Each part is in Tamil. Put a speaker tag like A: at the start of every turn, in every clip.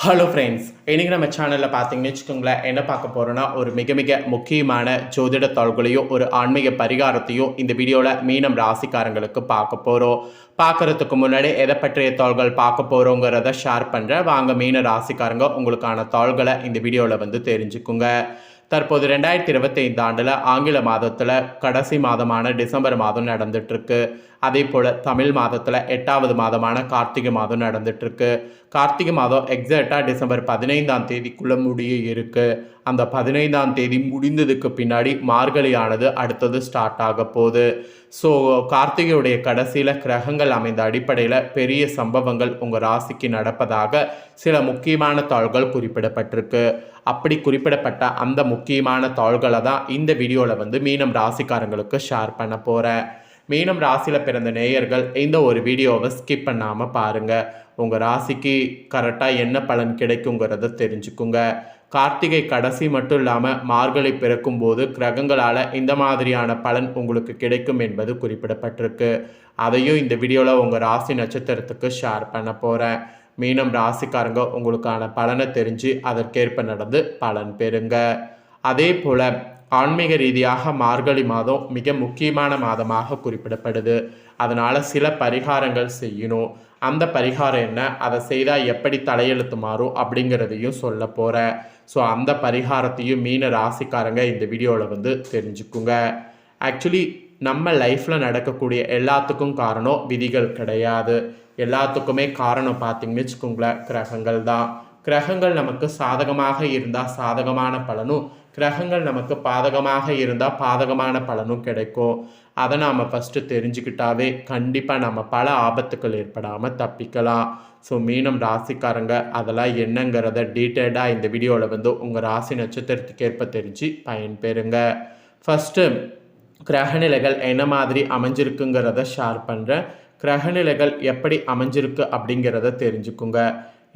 A: ஹலோ ஃப்ரெண்ட்ஸ் இன்றைக்கி நம்ம சேனலில் பார்த்தீங்கன்னு வச்சுக்கோங்களேன் என்ன பார்க்க போகிறோன்னா ஒரு மிக மிக முக்கியமான ஜோதிட தாள்களையும் ஒரு ஆன்மீக பரிகாரத்தையும் இந்த வீடியோவில் மீனம் ராசிக்காரங்களுக்கு பார்க்க போகிறோம் பார்க்குறதுக்கு முன்னாடி எதை பற்றிய தாள்கள் பார்க்க போகிறோங்கிறத ஷேர் பண்ணுறேன் வாங்க மீன ராசிக்காரங்க உங்களுக்கான தாள்களை இந்த வீடியோவில் வந்து தெரிஞ்சுக்குங்க. தற்போது ரெண்டாயிரத்தி இருபத்தைந்து ஆண்டில் ஆங்கில மாதத்தில் கடைசி மாதமான டிசம்பர் மாதம் நடந்துட்டுருக்கு. அதே போல் தமிழ் மாதத்தில் எட்டாவது மாதமான கார்த்திகை மாதம் நடந்துட்டுருக்கு. கார்த்திகை மாதம் எக்ஸாக்டாக டிசம்பர் பதினைந்தாம் தேதிக்குள்ளே முடிய இருக்குது அந்த பதினைந்தாம் தேதி முடிந்ததுக்கு பின்னாடி மார்கழியானது அடுத்தது ஸ்டார்ட் ஆக போகுது. ஸோ கார்த்திகையுடைய கடைசியில் கிரகங்கள் அமைந்த அடிப்படையில் பெரிய சம்பவங்கள் உங்கள் ராசிக்கு நடப்பதாக சில முக்கியமான தாள்கள் குறிப்பிடப்பட்டிருக்கு. அப்படி குறிப்பிடப்பட்ட அந்த முக்கியமான தாள்களை தான் இந்த வீடியோவில் வந்து மீனம் ராசிக்காரங்களுக்கு ஷேர் பண்ண போகிறேன் மீனம் ராசியில் பிறந்த நேயர்கள் இந்த ஒரு வீடியோவை ஸ்கிப் பண்ணாமல் பாருங்கள் உங்கள் ராசிக்கு கரெக்டாக என்ன பலன் கிடைக்குங்கிறத தெரிஞ்சுக்குங்க. கார்த்திகை கடைசி மட்டும் இல்லாமல் மார்கழி பிறக்கும் போது கிரகங்களால் இந்த மாதிரியான பலன் உங்களுக்கு கிடைக்கும் என்பது குறிப்பிடப்பட்டிருக்கு. அதையும் இந்த வீடியோவில் உங்கள் ராசி நட்சத்திரத்துக்கு ஷேர் பண்ண போகிறேன் மீனம் ராசிக்காரங்க உங்களுக்கான பலனை தெரிஞ்சு அதற்கேற்ப நடந்து பலன் பெறுங்க. அதே போல் ஆன்மீக ரீதியாக மார்கழி மாதம் மிக முக்கியமான மாதமாக குறிப்பிடப்படுது. அதனால் சில பரிகாரங்கள் செய்யணும். அந்த பரிகாரம் என்ன? அதை செய்தால் எப்படி தலையெழுத்து மாறும் அப்படிங்கிறதையும் சொல்ல போகிறேன் ஸோ அந்த பரிகாரத்தையும் மீன ராசிக்காரங்க இந்த வீடியோவில் வந்து தெரிஞ்சுக்குங்க. ஆக்சுவலி நம்ம லைஃப்பில் நடக்கக்கூடிய எல்லாத்துக்கும் காரணம் விதிகள் கிடையாது. எல்லாத்துக்குமே காரணம் பார்த்திங்கன்னு வச்சுக்கோங்களேன் கிரகங்கள் தான். கிரகங்கள் நமக்கு சாதகமாக இருந்தால் சாதகமான பலனும் கிரகங்கள் நமக்கு பாதகமாக இருந்தால் பாதகமான பலனும் கிடைக்கும். அதை நாம் ஃபஸ்ட்டு தெரிஞ்சுக்கிட்டாவே கண்டிப்பாக நம்ம பல ஆபத்துக்கள் ஏற்படாமல் தப்பிக்கலாம். ஸோ மீனம் ராசிக்காரங்க அதெல்லாம் என்னங்கிறத டீட்டெயில்டாக இந்த வீடியோவில் வந்து உங்கள் ராசி நட்சத்திரத்துக்கு ஏற்ப தெரிஞ்சு பயன்பெறுங்க. ஃபஸ்ட்டு கிரகநிலைகள் என்ன மாதிரி அமைஞ்சிருக்குங்கிறத ஷேர் பண்ணுறேன் கிரகநிலைகள் எப்படி அமைஞ்சிருக்கு அப்படிங்கிறத தெரிஞ்சுக்குங்க.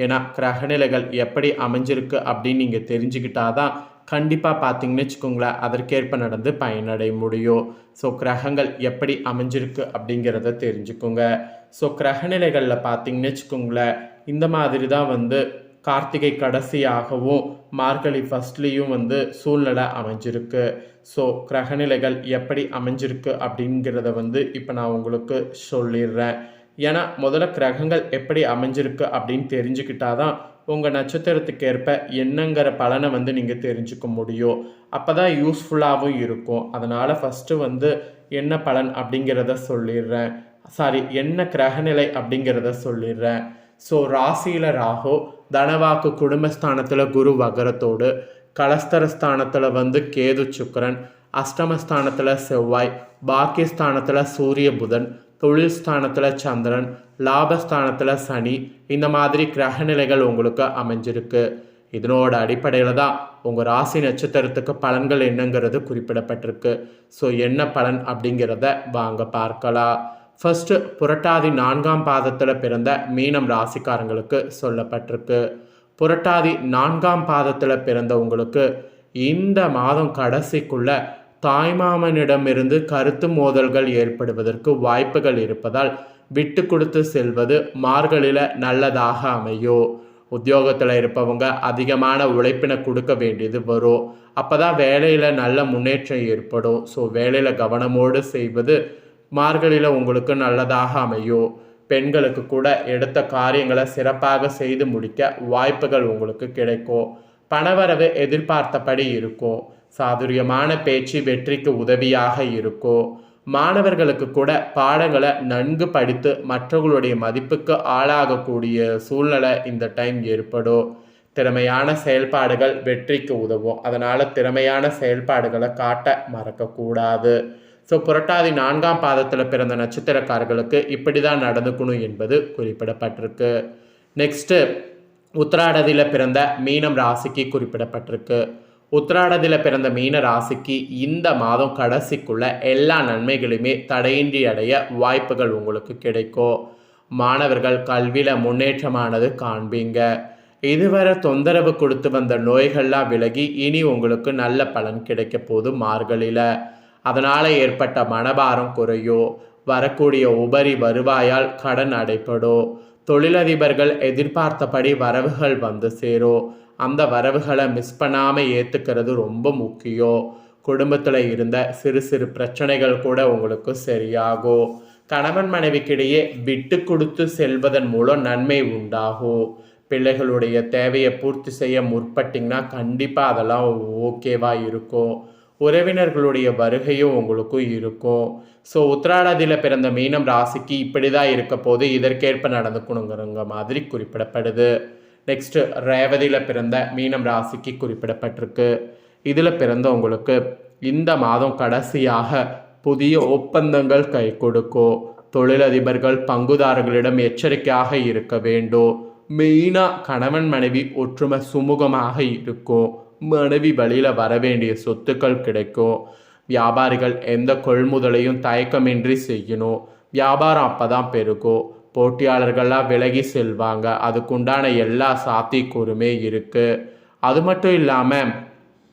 A: ஏன்னா கிரகநிலைகள் எப்படி அமைஞ்சிருக்கு அப்படின்னு நீங்கள் தெரிஞ்சுக்கிட்டாதான் கண்டிப்பாக பார்த்தீங்கன்னு வச்சுக்கோங்களேன் அதற்கேற்ப நடந்து பயனடைய முடியும். ஸோ கிரகங்கள் எப்படி அமைஞ்சிருக்கு அப்படிங்கிறத தெரிஞ்சுக்கோங்க. ஸோ கிரகநிலைகளில் பார்த்தீங்கன்னு வச்சுக்கோங்களேன் இந்த மாதிரி தான் வந்து கார்த்திகை கடைசியாகவும் மார்கழி ஃபஸ்ட்லேயும் வந்து சூழ்நிலை அமைஞ்சிருக்கு. ஸோ கிரகநிலைகள் எப்படி அமைஞ்சிருக்கு அப்படிங்கிறத வந்து இப்போ நான் உங்களுக்கு சொல்லிடுறேன். ஏன்னா முதல்ல கிரகங்கள் எப்படி அமைஞ்சிருக்கு அப்படின்னு தெரிஞ்சுக்கிட்டாதான் உங்கள் நட்சத்திரத்துக்கு ஏற்ப என்னங்கிற பலனை வந்து நீங்கள் தெரிஞ்சுக்க முடியும். அப்போ தான் யூஸ்ஃபுல்லாகவும் இருக்கும். அதனால் ஃபஸ்ட்டு வந்து என்ன பலன் அப்படிங்கிறத சொல்லிடுறேன். சாரி என்ன கிரகநிலை அப்படிங்கிறத சொல்லிடுறேன். ஸோ ராசியில் ராகு தனவாக்கு குடும்பஸ்தானத்தில் குரு வகரத்தோடு கலஸ்தரஸ்தானத்தில் வந்து கேது சுக்கரன் அஷ்டமஸ்தானத்தில் செவ்வாய் பாக்கியஸ்தானத்தில் சூரிய புதன் தொழில் ஸ்தானத்தில் சந்திரன் லாபஸ்தானத்தில் சனி இந்த மாதிரி கிரகநிலைகள் உங்களுக்கு அமைஞ்சிருக்கு. இதனோட அடிப்படையில் தான் உங்கள் ராசி நட்சத்திரத்துக்கு பலன்கள் என்னங்கிறது குறிப்பிடப்பட்டிருக்கு. ஸோ என்ன பலன் அப்படிங்கிறத வாங்க பார்க்கலாம். ஃபஸ்ட்டு புரட்டாதி நான்காம் பாதத்தில் பிறந்த மீனம் ராசிக்காரங்களுக்கு சொல்லப்பட்டிருக்கு. புரட்டாதி நான்காம் பாதத்தில் பிறந்தவங்களுக்கு இந்த மாதம் கடைசிக்குள்ள தாய்மாமனிடமிருந்து கருத்து மோதல்கள் ஏற்படுவதற்கு வாய்ப்புகள் இருப்பதால் விட்டு கொடுத்து செல்வது மார்களில் நல்லதாக அமையும் உத்தியோகத்தில் இருப்பவங்க அதிகமான உழைப்பினை கொடுக்க வேண்டியது வரும். அப்போ தான் வேலையில் நல்ல முன்னேற்றம் ஏற்படும். ஸோ வேலையில் கவனமோடு செய்வது மார்கழியில் உங்களுக்கு நல்லதாக அமையும் பெண்களுக்கு கூட எடுத்த காரியங்களை சிறப்பாக செய்து முடிக்க வாய்ப்புகள் உங்களுக்கு கிடைக்கும் பணவரவு எதிர்பார்த்தபடி இருக்கும் சாதுரியமான பேச்சு வெற்றிக்கு உதவியாக இருக்கும் மாணவர்களுக்கு கூட பாடங்களை நன்கு படித்து மற்றவர்களுடைய மதிப்புக்கு ஆளாகக்கூடிய சூழ்நிலை இந்த டைம் ஏற்படும் திறமையான செயல்பாடுகள் வெற்றிக்கு உதவும். அதனால் திறமையான செயல்பாடுகளை காட்ட மறக்கக்கூடாது. ஸோ புரட்டாதி நான்காம் பாதத்தில் பிறந்த நட்சத்திரக்காரர்களுக்கு இப்படி தான் நடந்துக்கணும் என்பது குறிப்பிடப்பட்டிருக்கு. நெக்ஸ்ட்டு உத்திராடதியில் பிறந்த மீனம் ராசிக்கு குறிப்பிடப்பட்டிருக்கு. உத்திராடத்தில் பிறந்த மீன ராசிக்கு இந்த மாதம் கடைசிக்குள்ள எல்லா நன்மைகளுமே தடையின்றி அடைய வாய்ப்புகள் உங்களுக்கு கிடைக்கும் மாணவர்கள் கல்வியில் முன்னேற்றமானது காண்பீங்க. இதுவரை தொந்தரவு கொடுத்து வந்த நோய்கள்லாம் விலகி இனி உங்களுக்கு நல்ல பலன் கிடைக்க போது மார்கழியில் அதனால் ஏற்பட்ட மனபாரம் குறையும் வரக்கூடிய உபரி வருவாயால் கடன் அடைப்படும் தொழிலதிபர்கள் எதிர்பார்த்தபடி வரவுகள் வந்து சேரும் அந்த வரவுகளை மிஸ் பண்ணாமல் ஏற்றுக்கிறது ரொம்ப முக்கியம் குடும்பத்தில் இருந்த சிறு சிறு பிரச்சனைகள் கூட உங்களுக்கு சரியாகும் கணவன் மனைவிக்கிடையே விட்டு கொடுத்து செல்வதன் மூலம் நன்மை உண்டாகும் பிள்ளைகளுடைய தேவையை பூர்த்தி செய்ய முற்பட்டிங்கன்னா கண்டிப்பாக அதெல்லாம் ஓகேவாக இருக்கும் உறவினர்களுடைய வருகையும் உங்களுக்கும் இருக்கும். ஸோ உத்திராடாதியில் பிறந்த மீனம் ராசிக்கு இப்படி தான் இருக்க போது இதற்கேற்ப நடந்துக்கணுங்கிறங்க மாதிரி குறிப்பிடப்படுது. நெக்ஸ்ட்டு ரேவதியில் பிறந்த மீனம் ராசிக்கு குறிப்பிடப்பட்டிருக்கு. இதில் பிறந்தவங்களுக்கு இந்த மாதம் கடைசியாக புதிய ஒப்பந்தங்கள் கை கொடுக்கும். தொழிலதிபர்கள் பங்குதாரர்களிடம் எச்சரிக்கையாக இருக்க வேண்டும். மெயினாக கணவன் மனைவி ஒற்றுமை சுமூகமாக இருக்கும். மனைவி வழியில் வர வேண்டிய சொத்துக்கள் கிடைக்கும். வியாபாரிகள் எந்த கொள்முதலையும் தயக்கமின்றி செய்யணும். வியாபாரம் அப்போ தான் பெருகும். போட்டியாளர்களாக விலகி செல்வாங்க. அதுக்குண்டான எல்லா சாத்தியக்கூறுமே இருக்குது அது மட்டும் இல்லாமல்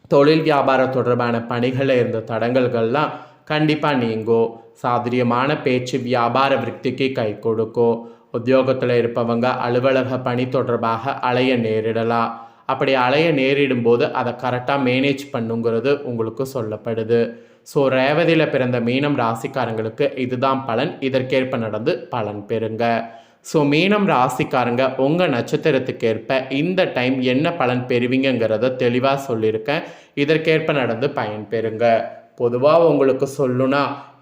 A: தொழில் வியாபாரம் தொடர்பான பணிகளில் இருந்த தடங்கல்கள்லாம் கண்டிப்பாக நீங்கும். சாதுரியமான பேச்சு வியாபார விருத்திக்கு கை கொடுக்கும். உத்தியோகத்தில் இருப்பவங்க அலுவலக பணி தொடர்பாக அலைய நேரிடலாம். அப்படி அலைய நேரிடும் போது அதை கரெக்டாக மேனேஜ் பண்ணுங்கிறது உங்களுக்கு சொல்லப்படுது. ஸோ ரேவதியில் பிறந்த மீனம் ராசிக்காரங்களுக்கு இதுதான் பலன். இதற்கேற்ப நடந்து பலன் பெறுங்க. ஸோ மீனம் ராசிக்காரங்க உங்கள் நட்சத்திரத்துக்கேற்ப இந்த டைம் என்ன பலன் பெறுவீங்கிறத தெளிவாக சொல்லியிருக்கேன் இதற்கேற்ப நடந்து பயன் பெறுங்க. பொதுவாக உங்களுக்கு சொல்லுனா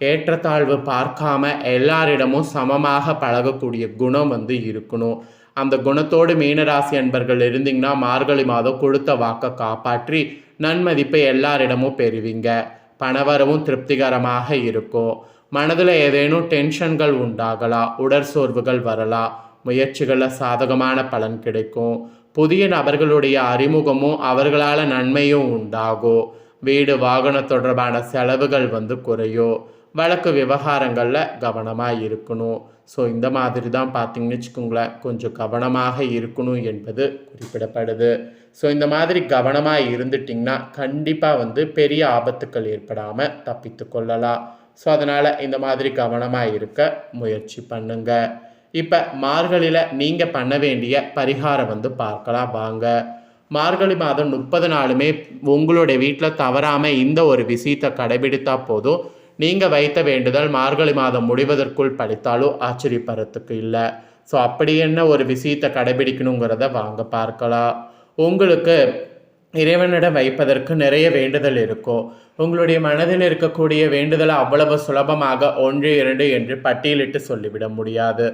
A: ஏற்றத்தாழ்வு பார்க்காம எல்லாரிடமும் சமமாக பழகக்கூடிய குணம் வந்து இருக்கணும். அந்த குணத்தோடு மீனராசி அன்பர்கள் இருந்தீங்கன்னா மார்கழி மாதம் கொடுத்த வாக்கை காப்பாற்றி நன்மதிப்பை எல்லாரிடமும் பெறுவீங்க. பணவரவும் திருப்திகரமாக இருக்கும். மனதில் ஏதேனும் டென்ஷன்கள் உண்டாகலாம் உடற்சோர்வுகள் வரலாம் முயற்சிகளில் சாதகமான பலன் கிடைக்கும். புதிய நபர்களுடைய அறிமுகமும் அவர்களால் நன்மையும் உண்டாகும். வீடு வாகனம் தொடர்பான செலவுகள் வந்து குறையும். வழக்கு விவகாரங்களில் கவனமாக இருக்கணும். ஸோ இந்த மாதிரி தான் பார்த்தீங்கன்னு வச்சுக்கோங்களேன். கொஞ்சம் கவனமாக இருக்கணும் என்பது குறிப்பிடப்படுது. ஸோ இந்த மாதிரி கவனமாக இருந்துட்டிங்கன்னா கண்டிப்பாக வந்து பெரிய ஆபத்துக்கள் ஏற்படாமல் தப்பித்து கொள்ளலாம். ஸோ அதனால் இந்த மாதிரி கவனமாக இருக்க முயற்சி பண்ணுங்க. இப்போ மார்கழியில் நீங்கள் பண்ண வேண்டிய பரிகாரம் வந்து பார்க்கலாம் வாங்க. மார்கழி மாதம் முப்பது நாளுமே உங்களுடைய வீட்டில் தவறாமல் இந்த ஒரு விஷயத்தை கடைபிடித்தா போதும். நீங்கள் வைத்த வேண்டுதல் மார்கழி மாதம் முடிவதற்குள் படித்தாலும் ஆச்சரியப்படுறதுக்கு இல்லை. ஸோ அப்படி என்ன ஒரு விஷயத்தை கடைபிடிக்கணுங்கிறத வாங்க பார்க்கலாம். உங்களுக்கு இறைவனிடம் வைப்பதற்கு நிறைய வேண்டுதல் இருக்கும் உங்களுடைய மனதில் இருக்கக்கூடிய வேண்டுதலை அவ்வளவு சுலபமாக ஒன்று இரண்டு என்று பட்டியலிட்டு சொல்லிவிட முடியாது.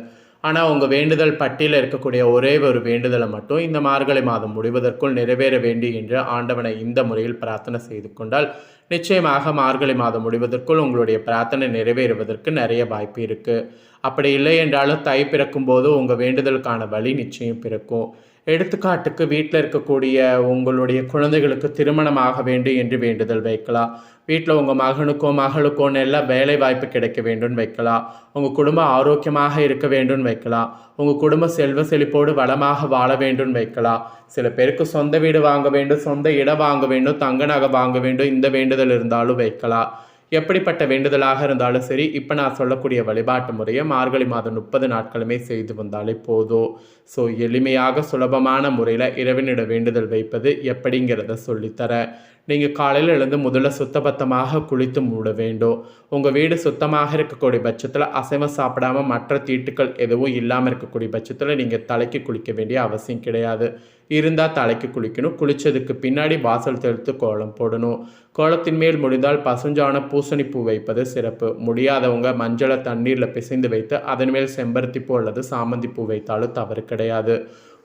A: ஆனால் உங்கள் வேண்டுதல் பட்டியில் இருக்கக்கூடிய ஒரே ஒரு வேண்டுதலை மட்டும் இந்த மார்கழி மாதம் முடிவதற்குள் நிறைவேற வேண்டும் என்று ஆண்டவனை இந்த முறையில் பிரார்த்தனை செய்து கொண்டால் நிச்சயமாக மார்கழி மாதம் முடிவதற்குள் உங்களுடைய பிரார்த்தனை நிறைவேறுவதற்கு நிறைய வாய்ப்பு இருக்குது அப்படி இல்லை என்றாலும் தை பிறக்கும் போது உங்கள் வேண்டுதலுக்கான வழி நிச்சயம் பிறக்கும். எடுத்துக்காட்டுக்கு வீட்டில் இருக்கக்கூடிய உங்களுடைய குழந்தைகளுக்கு திருமணமாக வேண்டும் என்று வேண்டுதல் வைக்கலாம் வீட்டில் உங்கள் மகனுக்கோ மகளுக்கோ நல்ல வேலை வாய்ப்பு கிடைக்க வேண்டும்னு வைக்கலாம் உங்கள் குடும்பம் ஆரோக்கியமாக இருக்க வேண்டும்னு வைக்கலாம் உங்கள் குடும்ப செல்வ செழிப்போடு வளமாக வாழ வேண்டும்னு வைக்கலாம் சில பேருக்கு சொந்த வீடு வாங்க வேண்டும் சொந்த இடம் வாங்க வேண்டும் தங்க நகை வாங்க வேண்டும் இந்த வேண்டுதல் இருந்தாலும் வைக்கலாம் எப்படிப்பட்ட வேண்டுதலாக இருந்தாலும் சரி இப்போ நான் சொல்லக்கூடிய வழிபாட்டு முறையை மார்கழி மாதம் முப்பது நாட்களுமே செய்து வந்தாலே போதும் ஸோ எளிமையாக சுலபமான முறையில் இரவினிட வேண்டுதல் வைப்பது எப்படிங்கிறத சொல்லித்தரேன் நீங்கள் காலையில் எழுந்து முதல்ல சுத்தபத்தமாக குளித்து மூட வேண்டும். உங்கள் வீடு சுத்தமாக இருக்கக்கூடிய பட்சத்தில் அசைவம் சாப்பிடாமல் மற்ற தீட்டுக்கள் எதுவும் இல்லாமல் இருக்கக்கூடிய பட்சத்தில் நீங்கள் தலைக்கு குளிக்க வேண்டிய அவசியம் கிடையாது. இருந்தால் தலைக்கு குளிக்கணும். குளித்ததுக்கு பின்னாடி வாசல் தெளித்து கோலம் போடணும். கோலத்தின் மேல் முடிந்தால் பசுஞ்சான பூசணி பூ வைப்பது சிறப்பு. முடியாதவங்க மஞ்சளை தண்ணீரில் பிசைந்து வைத்து அதன் மேல் செம்பருத்தி பூ அல்லது சாமந்தி பூ வைத்தாலும் தவறு கிடையாது.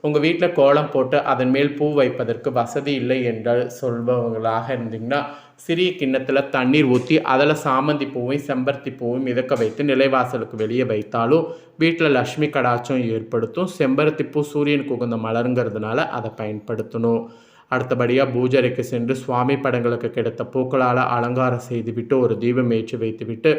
A: உங்கள் வீட்டில் கோலம் போட்டு அதன் மேல் பூ வைப்பதற்கு வசதி இல்லை என்று சொல்பவங்களாக இருந்தீங்கன்னா சிறிய கிண்ணத்தில் தண்ணீர் ஊற்றி அதில் சாமந்தி பூவையும் செம்பருத்தி பூவையும் மிதக்க வைத்து நிலைவாசலுக்கு வெளியே வைத்தாலும் வீட்டில் லக்ஷ்மி கடாச்சம் ஏற்படுத்தும். செம்பருத்தி பூ சூரியனுக்கு உகந்த மலருங்கிறதுனால அதை பயன்படுத்தணும். அடுத்தபடியாக பூஜரைக்கு சென்று சுவாமி படங்களுக்கு கிடைத்த பூக்களால் அலங்காரம் செய்துவிட்டு ஒரு தீபம் ஏற்றி வைத்துவிட்டு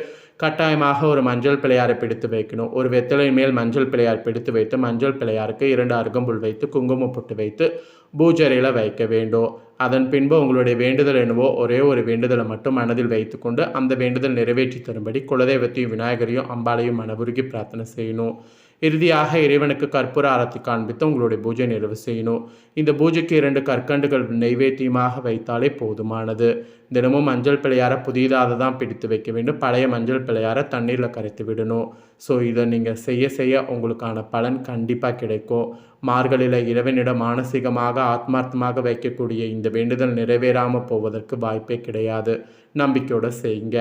A: கட்டாயமாக ஒரு மஞ்சள் பிள்ளையாரை பிடித்து வைக்கணும். ஒரு வெத்தலை மேல் மஞ்சள் பிள்ளையார் பிடித்து வைத்து மஞ்சள் பிள்ளையாருக்கு இரண்டு அருகம்புல் வைத்து குங்குமம் போட்டு வைத்து பூஜரையில் வைக்க வேண்டும். அதன் பின்பு உங்களுடைய வேண்டுதல் என்னவோ ஒரே ஒரு வேண்டுதலை மட்டும் மனதில் வைத்துக்கொண்டு அந்த வேண்டுதல் நிறைவேற்றி தரும்படி குலதெய்வத்தையும் விநாயகரையும் அம்பாளையும் மனவுருகி பிரார்த்தனை செய்யணும். இறுதியாக இறைவனுக்கு கற்பூர ஆரத்தி காண்பித்து உங்களுடைய பூஜை நிறைவு செய்யணும். இந்த பூஜைக்கு இரண்டு கற்கண்டுகள் நெய்வேத்தியமாக வைத்தாலே போதுமானது. தினமும் மஞ்சள் பிள்ளையார புதிதாக தான் பிடித்து வைக்க வேண்டும். பழைய மஞ்சள் பிள்ளையார தண்ணீரில் கரைத்து விடணும். ஸோ இதை நீங்கள் செய்ய செய்ய உங்களுக்கான பலன் கண்டிப்பாக கிடைக்கும் மார்கழியில் இறைவனிடம் மானசீகமாக ஆத்மார்த்தமாக வைக்கக்கூடிய இந்த வேண்டுதல் நிறைவேறாமல் போவதற்கு வாய்ப்பே கிடையாது. நம்பிக்கையோடு செய்யுங்க.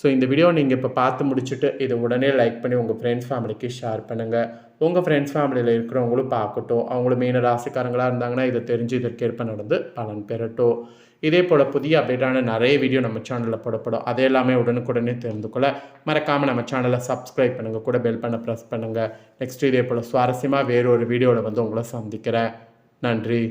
A: ஸோ இந்த வீடியோ நீங்கள் இப்போ பார்த்து முடிச்சுட்டு இதை உடனே லைக் பண்ணி உங்கள் ஃப்ரெண்ட்ஸ் ஃபேமிலிக்கு ஷேர் பண்ணுங்கள் உங்கள் ஃப்ரெண்ட்ஸ் ஃபேமிலியில் இருக்கிறவங்களும் பார்க்கட்டும். அவங்களும் மீன ராசிக்காரங்களாக இருந்தாங்கன்னா இதை தெரிஞ்சு இதற்கேற்ப நடந்து பலன் பெறட்டும். இதே போல் புதிய அப்டேட்டான நிறைய வீடியோ நம்ம சேனலில் போடப்படும். அது எல்லாமே உடனுக்குடனே தெரிந்து கொள்ள மறக்காமல் நம்ம சேனலை சப்ஸ்கிரைப் பண்ணுங்கள் கூட பெல் பண்ண ப்ரெஸ் பண்ணுங்கள் நெக்ஸ்ட் இதே போல் சுவாரஸ்யமாக வேறொரு வீடியோவில் வந்து உங்களை சந்திக்கிறேன். நன்றி.